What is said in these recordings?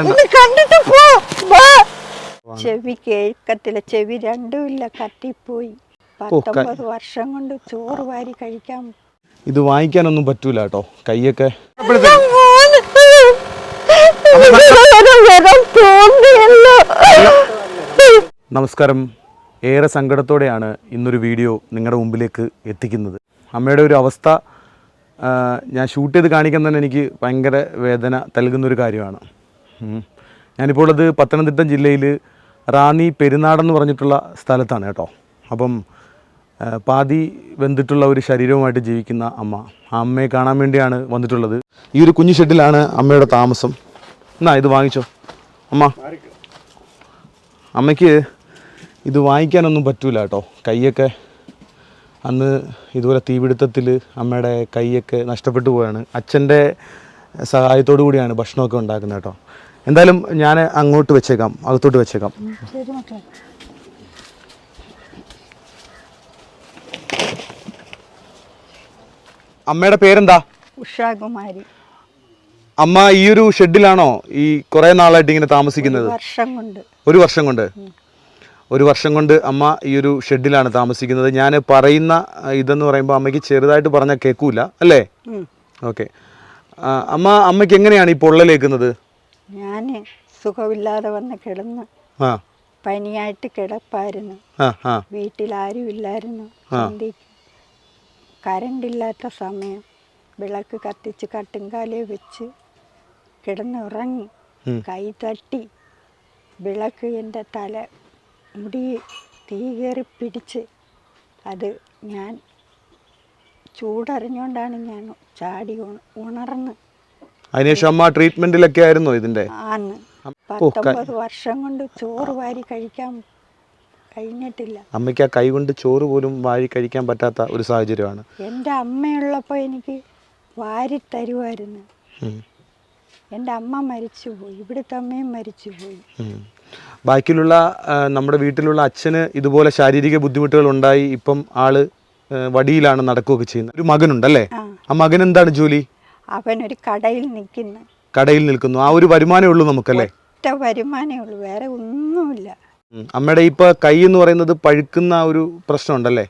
ഒന്ന് കണ്ടിട്ട് പോ. ചെവി കേൾക്കത്തില്ല. ചെവി രണ്ടുമില്ല കത്തിപ്പോയി. പത്തൊമ്പത് വർഷം കൊണ്ട് ചോറ് വാരി കഴിക്കാൻ ഇത് വാങ്ങിക്കാനൊന്നും പറ്റൂല കേട്ടോ. കൈയൊക്കെ നമസ്കാരം. ഏറെ സങ്കടത്തോടെയാണ് ഇന്നൊരു വീഡിയോ നിങ്ങളുടെ മുമ്പിലേക്ക് എത്തിക്കുന്നത്. അമ്മയുടെ ഒരു അവസ്ഥ ഞാൻ ഷൂട്ട് ചെയ്ത് കാണിക്കാൻ തന്നെ എനിക്ക് ഭയങ്കര വേദന നൽകുന്നൊരു കാര്യമാണ്. ഞാനിപ്പോൾ ഉള്ളത് പത്തനംതിട്ട ജില്ലയിൽ റാന്നി പെരുന്നാടെന്ന് പറഞ്ഞിട്ടുള്ള സ്ഥലത്താണ് കേട്ടോ. അപ്പം പാതി വെന്തിട്ടുള്ള ഒരു ശരീരവുമായിട്ട് ജീവിക്കുന്ന അമ്മ. ആ അമ്മയെ കാണാൻ വേണ്ടിയാണ് വന്നിട്ടുള്ളത്. ഈ ഒരു കുഞ്ഞു ഷെഡിലാണ് അമ്മയുടെ താമസം. എന്നാ ഇത് വാങ്ങിച്ചോ. അമ്മ. അമ്മയ്ക്ക് ഇത് വാങ്ങിക്കാനൊന്നും പറ്റൂല കേട്ടോ. കൈയൊക്കെ അന്ന് ഇതുപോലെ തീപിടുത്തത്തിൽ അമ്മയുടെ കൈയൊക്കെ നഷ്ടപ്പെട്ടു പോവുകയാണ് അച്ഛന്റെ സഹായത്തോടു കൂടിയാണ് ഭക്ഷണമൊക്കെ ഉണ്ടാക്കുന്നത് കേട്ടോ. എന്തായാലും ഞാൻ അങ്ങോട്ട് വെച്ചേക്കാം അകത്തോട്ട് വെച്ചേക്കാം. അമ്മയുടെ പേരെന്താ? ഉഷാകുമാരി. അമ്മ ഈ ഒരു ഷെഡിലാണോ ഈ കുറെ നാളായിട്ട് ഇങ്ങനെ താമസിക്കുന്നത്? ഒരു വർഷം കൊണ്ട്. ഒരു വർഷം കൊണ്ട്? അമ്മ ഈ ഒരു ഷെഡിലാണ് താമസിക്കുന്നത്. ഞാൻ പറയുന്ന ഇതെന്ന് പറയുമ്പോൾ അമ്മയ്ക്ക് ചെറുതായിട്ട് പറഞ്ഞാൽ കേൾക്കൂല അല്ലേ. ഓക്കെ. അമ്മ അമ്മയ്ക്ക് എങ്ങനെയാണ് ഈ പൊള്ളലേക്കുന്നത് ഞാൻ സുഖമില്ലാതെ വന്ന് കിടന്ന് പനിയായിട്ട് കിടപ്പായിരുന്നു. ആ ആരും ഇല്ലായിരുന്നു സന്ധ്യയ്ക്ക് കരണ്ടില്ലാത്ത സമയം വിളക്ക് കത്തിച്ച് കട്ടുംകാലേ വെച്ച് കിടന്നുറങ്ങി കൈ തട്ടി വിളക്ക് എന്റെ തല മുടി തീ കയറി പിടിച്ച് അത് ഞാൻ ചൂടറിഞ്ഞുകൊണ്ടാണ് ഞാൻ ചാടി ഉണ- ഉണർന്ന്. അതിനുശേഷം അമ്മ ട്രീറ്റ്മെന്റിലൊക്കെ ആയിരുന്നോ ഇതിന്റെ ക- പത്തൊമ്പത് വർഷം കൊണ്ട് ചോറ് വാരി കഴിക്കാൻ കഴിഞ്ഞിട്ടില്ല. അമ്മയ്ക്ക് ആ കൈ കൊണ്ട് ചോറ് പോലും വാരി കഴിക്കാൻ പറ്റാത്ത ഒരു സാഹചര്യമാണ്. എന്റെ അമ്മയുള്ളപ്പോൾ എനിക്ക് വാരി തരുമായിരുന്നു. എന്റെ അമ്മ മരിച്ചുപോയി. ഇവിടുത്തെ അമ്മയും മരിച്ചുപോയി. ബാക്കിയുള്ള നമ്മുടെ വീട്ടിലുള്ള അച്ഛന് ഇതുപോലെ ശാരീരിക ബുദ്ധിമുട്ടുകൾ ഉണ്ടായി. ഇപ്പം ആൾ വടിയിലാണ് നടക്കുകയൊക്കെ ചെയ്യുന്നത്. ഒരു മകനുണ്ടല്ലേ? അല്ലേ ആ മകൻ എന്താണ് ജോലി? അവൻ ഒരു കടയിൽ നിൽക്കുന്നു. കടയിൽ നിൽക്കുന്നു. ആ ഒരു വരുമാനമേ ഉള്ളൂ നമുക്കല്ലേ? ഒറ്റ വരുമാനമേ ഉള്ളൂ. വേറെ ഒന്നുമില്ല. അമ്മയുടെ ഇപ്പൊ കൈ എന്ന് പറയുന്നത് പഴുക്കുന്ന ഒരു പ്രശ്നം ഉണ്ടല്ലേ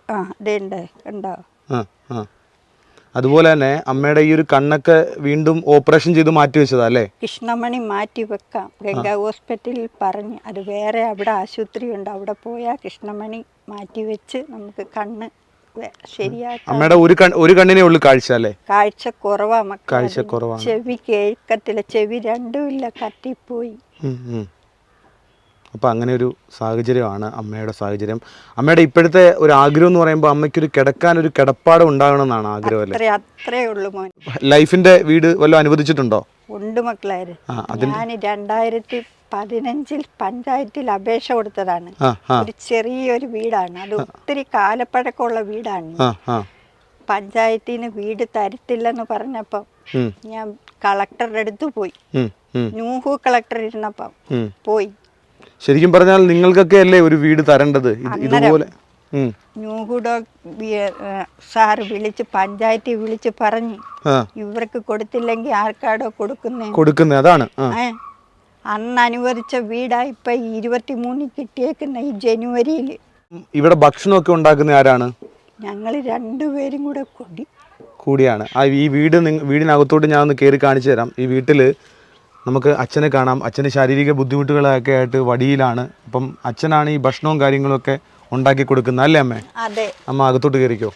അതുപോലെ തന്നെ അമ്മയുടെ ഈ ഒരു കണ്ണൊക്കെ വീണ്ടും ഓപ്പറേഷൻ ചെയ്ത് മാറ്റി വെച്ചതാ അല്ലേ? കൃഷ്ണമണി മാറ്റി വെക്കാം. ഗംഗാ ഹോസ്പിറ്റലിൽ പറഞ്ഞു. അത് വേറെ അവിടെ ആശുപത്രി ഉണ്ട് അവിടെ പോയാൽ കൃഷ്ണമണി മാറ്റി വെച്ച് നമുക്ക് കണ്ണ് അമ്മയുടെ ഒരു ഒരു കണ്ണിനേ ഉള്ളു കാഴ്ച അല്ലേ? കാഴ്ച കുറവാ കാഴ്ച കുറവാ. ചെവി കേൾക്കത്തില്ല. ചെവി രണ്ടുമില്ല കത്തിപ്പോയി കട്ടിപ്പോയി ഉം. അപ്പൊ അങ്ങനെ ഒരു സാഹചര്യമാണ് അമ്മയുടെ സാഹചര്യം. അമ്മയുടെ ഇപ്പോഴത്തെ ഒരു ആഗ്രഹം എന്ന് പറയുമ്പോൾ അമ്മയ്ക്കൊരു കിടക്കാൻ ഒരു കിടപ്പാട് ഉണ്ടാകണം എന്നാണ് ആഗ്രഹം അല്ലേ? അത്രേ ഉള്ളൂ മോൻ. ലൈഫിന്റെ വീട് വല്ലതും അനുവദിച്ചിട്ടുണ്ടോ? ഉണ്ട് മക്കളായിരുന്നു ഞാൻ രണ്ടായിരത്തി പതിനഞ്ചിൽ പഞ്ചായത്തിൽ അപേക്ഷ കൊടുത്തതാണ്. ഒരു ചെറിയൊരു വീടാണ്. അത് ഒത്തിരി കാലപ്പഴക്കമുള്ള വീടാണ്. പഞ്ചായത്തിൽ നിന്ന് വീട് തരത്തില്ലെന്ന് പറഞ്ഞപ്പം ഞാൻ കളക്ടറുടെ അടുത്ത് പോയി. ന്യൂഹു കളക്ടർ ഇരുന്നപ്പം പോയി. ശരിക്കും പറഞ്ഞാൽ നിങ്ങൾക്കൊക്കെ അല്ലേ ഒരു വീട് തരേണ്ടത്? ഇതുപോലെ. ന്യൂഹുഡോ സാറ് വിളിച്ച് പഞ്ചായത്തിൽ വിളിച്ച് പറഞ്ഞു ഇവർക്ക് കൊടുത്തില്ലെങ്കിൽ ആർക്കാടോ കൊടുക്കുന്നേ? കൊടുക്കുന്നേ അതാണ്. അന്ന് അനുവദിച്ച വീടാ ഇപ്പൊ ഇരുപത്തി മൂന്നിൽ കിട്ടിയേക്കുന്ന ഈ ജനുവരിയിൽ ഇവിടെ ഭക്ഷണമൊക്കെ ഉണ്ടാക്കുന്ന ആരാണ്? ഞങ്ങൾ രണ്ടുപേരും കൂടെ കൂടി. കൂടിയാണ്. ആ ഈ വീട് നിങ്ങ- വീടിനകത്തോട്ട് ഞാൻ ഒന്ന് കയറി കാണിച്ചു തരാം. ഈ വീട്ടിൽ നമുക്ക് അച്ഛനെ കാണാം. അച്ഛന് ശാരീരിക ബുദ്ധിമുട്ടുകളൊക്കെ ആയിട്ട് വടിയിലാണ്. അപ്പം അച്ഛനാണ് ഈ ഭക്ഷണവും കാര്യങ്ങളൊക്കെ ഉണ്ടാക്കി കൊടുക്കുന്നത് അല്ലേ അമ്മേ? അതെ. അമ്മ അകത്തോട്ട് കയറിക്കോ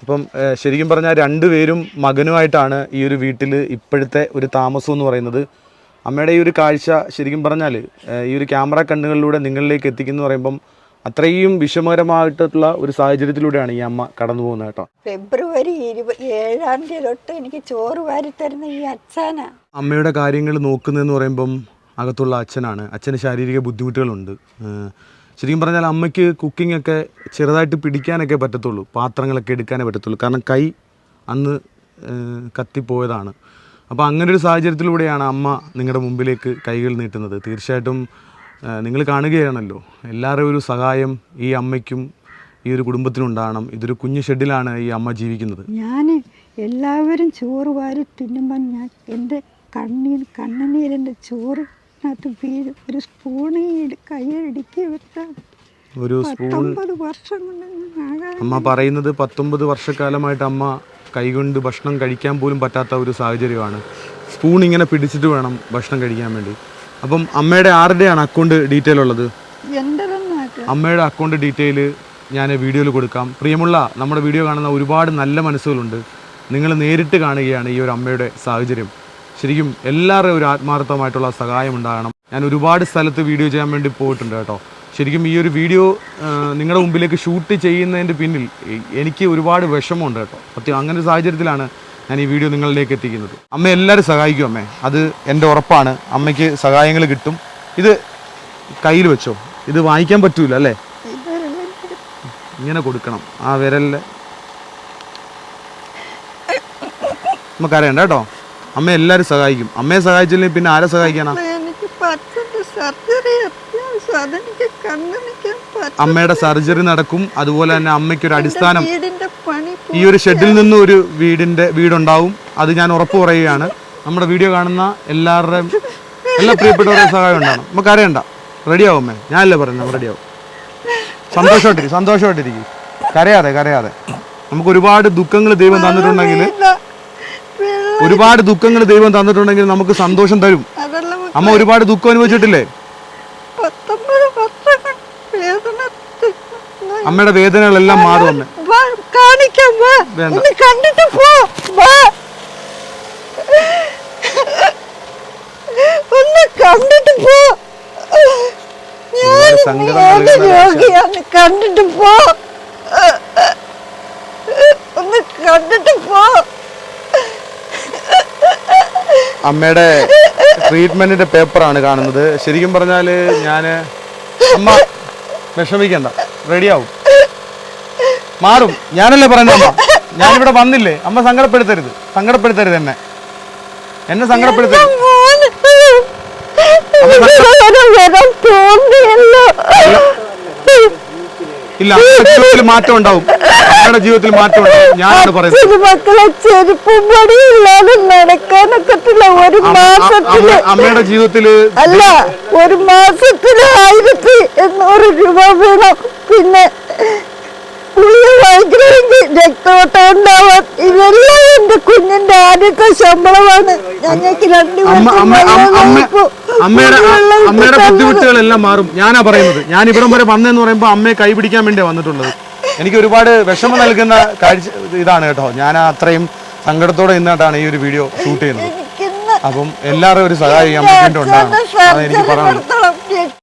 അപ്പം ഏഹ്, ശരിക്കും പറഞ്ഞാൽ രണ്ടുപേരും മകനുമായിട്ടാണ് ഈ ഒരു വീട്ടിൽ ഇപ്പോഴത്തെ ഒരു താമസം എന്ന് പറയുന്നത്. അമ്മയുടെ ഈ ഒരു കാഴ്ച ശരിക്കും പറഞ്ഞാൽ ഈ ഒരു ക്യാമറ കണ്ണുകളിലൂടെ നിങ്ങളിലേക്ക് എത്തിക്കുന്നു പറയുമ്പം അത്രയും വിഷമകരമായിട്ടുള്ള ഒരു സാഹചര്യത്തിലൂടെയാണ് ഈ അമ്മ കടന്നു പോകുന്നത് കേട്ടോ. ഫെബ്രുവരി ഇരുപത്തി ഏഴാം തീയതി തൊട്ട് എനിക്ക് ചോറ് വാരി തരുന്ന ഈ അച്ഛനാ. അമ്മയുടെ കാര്യങ്ങൾ നോക്കുന്നതെന്ന് പറയുമ്പം അകത്തുള്ള അച്ഛനാണ്. അച്ഛന് ശാരീരിക ബുദ്ധിമുട്ടുകളുണ്ട്. ശരിക്കും പറഞ്ഞാൽ അമ്മയ്ക്ക് കുക്കിംഗ് ഒക്കെ ചെറുതായിട്ട് പിടിക്കാനൊക്കെ പറ്റത്തുള്ളൂ. പാത്രങ്ങളൊക്കെ എടുക്കാനേ പറ്റത്തുള്ളൂ. കാരണം കൈ അന്ന് കത്തിപ്പോയതാണ്. അപ്പോൾ അങ്ങനെ ഒരു സാഹചര്യത്തിലൂടെയാണ് അമ്മ നിങ്ങളുടെ മുമ്പിലേക്ക് കൈകൾ നീട്ടുന്നത്. തീർച്ചയായിട്ടും നിങ്ങൾ കാണുകയാണല്ലോ. എല്ലാവരുടെ ഒരു സഹായം ഈ അമ്മയ്ക്കും ഈ ഒരു കുടുംബത്തിനുണ്ടാകണം ഇതൊരു കുഞ്ഞു ഷെഡിലാണ് ഈ അമ്മ ജീവിക്കുന്നത്. ഞാൻ എല്ലാവരും ചോറ് വാരി തിന്നുമ്പോൾ ഞാൻ എന്റെ കണ്ണീർ കണ്ണുനീരിന്റെ ചോറിനകത്ത് വീഴും. ഒരു കയ്യിലിടുക്കി വെക്കാം ഒരു സ്പൂൺ വർഷം കൊണ്ട് അമ്മ പറയുന്നത് പത്തൊമ്പത് വർഷക്കാലമായിട്ട് അമ്മ കൈകൊണ്ട് ഭക്ഷണം കഴിക്കാൻ പോലും പറ്റാത്ത ഒരു സാഹചര്യമാണ്. സ്പൂൺ ഇങ്ങനെ പിടിച്ചിട്ട് വേണം ഭക്ഷണം കഴിക്കാൻ വേണ്ടി. അപ്പം അമ്മയുടെ ആരുടെയാണ് അക്കൗണ്ട് ഡീറ്റെയിൽ ഉള്ളത്? അമ്മയുടെ അക്കൗണ്ട് ഡീറ്റെയിൽ ഞാൻ വീഡിയോയിൽ കൊടുക്കാം. പ്രിയമുള്ള നമ്മുടെ വീഡിയോ കാണുന്ന ഒരുപാട് നല്ല മനസ്സുകളുണ്ട്. നിങ്ങൾ നേരിട്ട് കാണുകയാണ് ഈ ഒരു അമ്മയുടെ സാഹചര്യം. ശരിക്കും എല്ലാവരുടെയും ഒരു ആത്മാർത്ഥമായിട്ടുള്ള സഹായം ഉണ്ടാകണം. ഞാൻ ഒരുപാട് സ്ഥലത്ത് വീഡിയോ ചെയ്യാൻ വേണ്ടി പോയിട്ടുണ്ട് കേട്ടോ. ശരിക്കും ഈ ഒരു വീഡിയോ നിങ്ങളുടെ മുമ്പിലേക്ക് ഷൂട്ട് ചെയ്യുന്നതിന്റെ പിന്നിൽ എനിക്ക് ഒരുപാട് വിഷമമുണ്ട് കേട്ടോ. സത്യം അങ്ങനെ ഒരു സാഹചര്യത്തിലാണ് ഞാൻ ഈ വീഡിയോ നിങ്ങളിലേക്ക് എത്തിക്കുന്നത്. അമ്മ എല്ലാവരും സഹായിക്കും അമ്മേ. അത് എന്റെ ഉറപ്പാണ്. അമ്മയ്ക്ക് സഹായങ്ങൾ കിട്ടും. ഇത് കയ്യിൽ വെച്ചോ? ഇത് വാങ്ങിക്കാൻ പറ്റൂല അല്ലേ? ഇങ്ങനെ കൊടുക്കണം. ആ വിരലിൽ നമുക്കറിയണ്ട കേട്ടോ. അമ്മ എല്ലാവരും സഹായിക്കും. അമ്മയെ സഹായിച്ചില്ലെങ്കിൽ പിന്നെ ആരെ സഹായിക്കാനാ? സർജറി അത്യാവശ്യം അതെനിക്ക് കണ്ണനിക്കാൻ പറ്റും അമ്മയുടെ സർജറി നടക്കും. അതുപോലെ തന്നെ അമ്മയ്ക്ക് ഒരു അടിസ്ഥാനം വീടിന്റെ പണി ഈ ഒരു ഷെഡിൽ നിന്ന് ഒരു വീടിന്റെ വീടുണ്ടാവും. അത് ഞാൻ ഉറപ്പ് പറയുകയാണ്. നമ്മുടെ വീഡിയോ കാണുന്ന എല്ലാവരുടെയും എല്ലാ പ്രിയപ്പെട്ടവരുടെ സഹായം ഉണ്ടാവണം. നമുക്ക് അറിയണ്ട റെഡിയാവും അമ്മേ. ഞാനല്ലേ പറയുന്നത് റെഡിയാവും സന്തോഷമായിട്ടിരിക്കും സന്തോഷമായിട്ടിരിക്കും. കരയാതെ കരയാതെ. നമുക്ക് ഒരുപാട് ദുഃഖങ്ങൾ ദൈവം തന്നിട്ടുണ്ടെങ്കിൽ ഒരുപാട് ദുഃഖങ്ങൾ ദൈവം തന്നിട്ടുണ്ടെങ്കിൽ നമുക്ക് സന്തോഷം തരും. അമ്മ ഒരുപാട് ദുഃഖം അനുഭവിച്ചിട്ടില്ലേ? അമ്മയുടെ വേദനകളെല്ലാം മാറും അമ്മ കാണിക്കാം കണ്ടിട്ട് പോ ഒന്ന് കണ്ടിട്ട് പോ. ഞാൻ രോഗിയാണ്. കണ്ടിട്ട് പോ. ഒന്ന് കണ്ടിട്ട് പോ. അമ്മയുടെ ട്രീറ്റ്മെന്റിന്റെ പേപ്പറാണ് കാണുന്നത്. ശരിക്കും പറഞ്ഞാൽ ഞാൻ അമ്മ വിഷമിക്കണ്ട. റെഡിയാവും മാറും. ഞാനല്ലേ പറയുന്നത് അമ്മ? ഞാനിവിടെ വന്നില്ലേ? അമ്മ സങ്കടപ്പെടുത്തരുത്. സങ്കടപ്പെടുത്തരുത് എന്നെ. എന്നെ സങ്കടപ്പെടുത്തരുത്. ഇല്ല ജീവിതത്തിൽ മാറ്റം ഉണ്ടാവും. അമ്മയുടെ ജീവിതത്തിൽ മാറ്റം ഉണ്ടാവും? ഞാനാണ് പറയുന്നത്. മക്കളെ ചെരുപ്പും പടിയില്ലാതെ നടക്കാനൊക്കത്തില്ല ഒരു മാസത്തിൽ അമ്മയുടെ ജീവിതത്തിൽ അല്ല ഒരു മാസത്തിൽ ആയിരത്തി എണ്ണൂറ് രൂപ വേണം. പിന്നെ രക്തോട്ടം ഉണ്ടാവാൻ ഇതെല്ലാം എന്റെ കുഞ്ഞിന്റെ ആദ്യത്തെ ശമ്പളമാണ്. ഞങ്ങൾക്ക് അമ്മയുടെ ബുദ്ധിമുട്ടുകളെല്ലാം മാറും. ഞാനാ പറയുന്നത്. ഞാൻ ഇവിടം വരെ വന്നെന്ന് പറയുമ്പോൾ അമ്മയെ കൈപിടിക്കാൻ വേണ്ടിയാണ് വന്നിട്ടുള്ളത്. എനിക്ക് ഒരുപാട് വിഷമം നൽകുന്ന കാഴ്ച ഇതാണ് കേട്ടോ. ഞാൻ അത്രയും സങ്കടത്തോടെ നിന്നിട്ടാണ് ഈ ഒരു വീഡിയോ ഷൂട്ട് ചെയ്യുന്നത്. അപ്പം എല്ലാവരും ഒരു സഹായം ചെയ്യാൻ വേണ്ടിയിട്ടുണ്ടാകും അതെനിക്ക് പറയാനുള്ളത്.